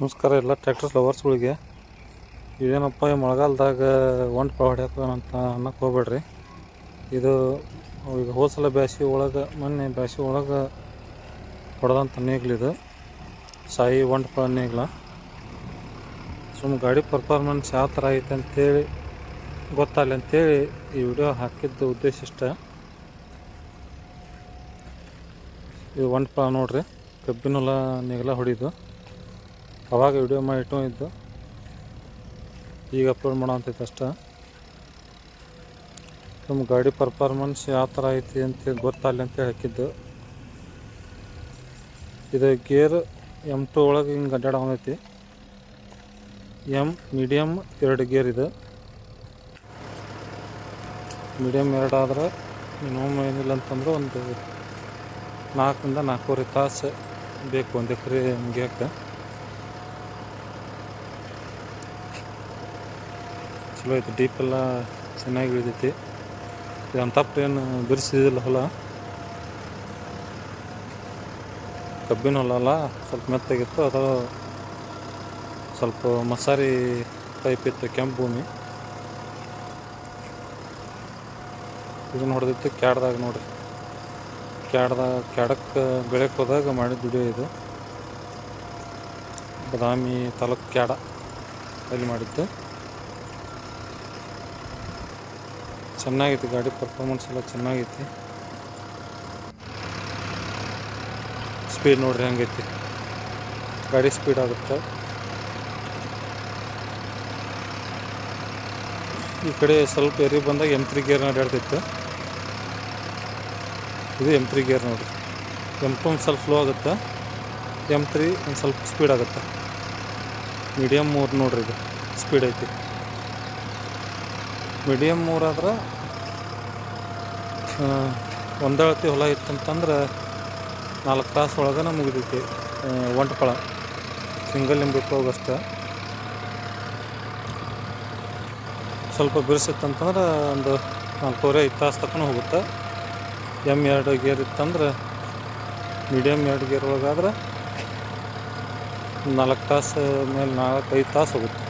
ನಮಸ್ಕಾರ ಎಲ್ಲ ಟ್ರ್ಯಾಕ್ಟರ್ ಲವರ್ಸ್ಗಳಿಗೆ ಇದೇನಪ್ಪ, ಈ ಮಳೆಗಾಲದಾಗ ಒಂಟು ಪಾ ಹೊಡ್ಯಾಕಂತ ಅನ್ನಕ್ಕೆ ಹೋಗ್ಬೇಡ್ರಿ. ಇದು ಈಗ ಹೋಸಲ ಬ್ಯಾಸಿ ಒಳಗೆ, ಮೊನ್ನೆ ಬ್ಯಾಸಿ ಒಳಗೆ ಹೊಡೆದಂಥ ನೇಗ್ಲಿದು ಸಾಯಿ ಒಂಟು ಪಳ ನೇಗ್ಲ. ಸುಮ್ಮ ಗಾಡಿ ಪರ್ಫಾರ್ಮೆನ್ಸ್ ಯಾವ ಥರ ಐತೆ ಅಂತೇಳಿ ಗೊತ್ತಾಗಲಿ ಅಂತೇಳಿ ಈ ವಿಡಿಯೋ ಹಾಕಿದ್ದು ಉದ್ದೇಶ ಇಷ್ಟ. ಇದು ಒಂಟು ಪಳ ನೋಡ್ರಿ ಕಬ್ಬಿನ ಹೊಲ ನೇಗ್ಲ ಹೊಡಿದು. ಅವಾಗ ವಿಡಿಯೋ ಮಾಡಿ ಇದ್ದು, ಈಗ ಅಪ್ಲೋಡ್ ಮಾಡೋ ಅಂತೈತೆ ಅಷ್ಟ. ನಮ್ಮ ಗಾಡಿ ಪರ್ಫಾರ್ಮೆನ್ಸ್ ಯಾವ ಥರ ಐತಿ ಅಂತ ಗೊತ್ತಾಗಲಿ ಅಂತ ಹಾಕಿದ್ದು. ಇದು ಗೇರ್ ಎಂ ಟು ಒಳಗೆ ಹಿಂಗೆ ಅಡ್ಡಾಡೋದೈತಿ ಎಂ ಮೀಡಿಯಮ್ ಎರಡು ಗೇರ್ ಇದು. ಮೀಡಿಯಮ್ ಎರಡು ಆದ್ರೆ ಮಿನಿಮಮ್ ಏನಿಲ್ಲ ಅಂತಂದ್ರೆ ಒಂದು ನಾಲ್ಕರಿಂದ ನಾಲ್ಕೂವರೆ ತಾಸು ಬೇಕು ಒಂದು ಎಕರೆ ಮುಗಿಯೋಕ್ಕೆ ಚಲೋ ಐತಿ ಡೀಪ್ ಎಲ್ಲ ಚೆನ್ನಾಗಿ ಇಳಿದೈತಿ ಇದು ಅಂತಪ್ಪ ಏನು ಬಿರ್ಸಿದಿಲ್ಲ ಹೊಲ. ಕಬ್ಬಿನ ಹೊಲ ಅಲ್ಲ, ಸ್ವಲ್ಪ ಮೆತ್ತಾಗಿತ್ತು, ಅದು ಸ್ವಲ್ಪ ಮಸಾರಿ ಟೈಪ್ ಇತ್ತು, ಕೆಂಪು ಭೂಮಿ. ಇದನ್ನು ಹೊಡೆದಿತ್ತು ಕ್ಯಾಡ್ದಾಗ ನೋಡ್ರಿ. ಕ್ಯಾಡ್ದಾಗ ಕ್ಯಾಡಕ್ಕೆ ಬೆಳಕ್ಕೆ ಹೋದಾಗ ಮಾಡಿದ ವಿಡಿಯೋ ಇದು. ಬದಾಮಿ ತಾಲೂಕು ಕ್ಯಾಡ, ಅಲ್ಲಿ ಮಾಡಿದ್ದು. ಚೆನ್ನಾಗೈತಿ, ಗಾಡಿ ಪರ್ಫಾರ್ಮೆನ್ಸ್ ಎಲ್ಲ ಚೆನ್ನಾಗೈತಿ. ಸ್ಪೀಡ್ ನೋಡ್ರಿ ಹಂಗೈತಿ. ಗಾಡಿ ಸ್ಪೀಡ್ ಆಗುತ್ತೆ? ಈ ಕಡೆ ಸ್ವಲ್ಪ ಎರಿ ಬಂದಾಗ ಎಂ ತ್ರೀ ಗೇರ್ ನಡೆಯಾಡ್ತಿತ್ತು ಇದು ಎಂ ತ್ರೀ ಗೇರ್ ನೋಡ್ರಿ. ಎಂ ಟು ಒಂದು ಸ್ವಲ್ಪ ಸ್ಲೋ ಆಗುತ್ತೆ? ಎಂ ತ್ರೀ ಒಂದು ಸ್ವಲ್ಪ ಸ್ಪೀಡ್ ಆಗುತ್ತೆ? ಮೀಡಿಯಮ್ ಮೂರು ನೋಡ್ರಿ ಇದು. ಸ್ಪೀಡ್ ಐತಿ. ಮೀಡಿಯಮ್ ಊರಾದ್ರೆ ಒಂದಳತಿ ಹೊಲ ಇತ್ತಂತಂದ್ರೆ ನಾಲ್ಕು ತಾಸು ಒಳಗನ ಮುಗಿದೈತಿ ಒಂಟು ಫಳ ಸಿಂಗಲ್ ನಿಂಬಿಟ್ಟು ಹೋಗಷ್ಟ ಸ್ವಲ್ಪ ಬಿರ್ಸಿತ್ತಂತಂದ್ರೆ ಒಂದು ನಾಲ್ಕೂವರೆ ಐದು ತಾಸು ತಕ್ಕನ ಹೋಗುತ್ತೆ. ಎಂ ಎರಡು ಗೇರ್ ಇತ್ತಂದ್ರೆ ಮೀಡಿಯಮ್ ಎರಡು ಗೇರ್ ಒಳಗಾದ್ರೆ ನಾಲ್ಕು ತಾಸು ಮೇಲೆ ನಾಲ್ಕು ಐದು ತಾಸು ಹೋಗುತ್ತೆ.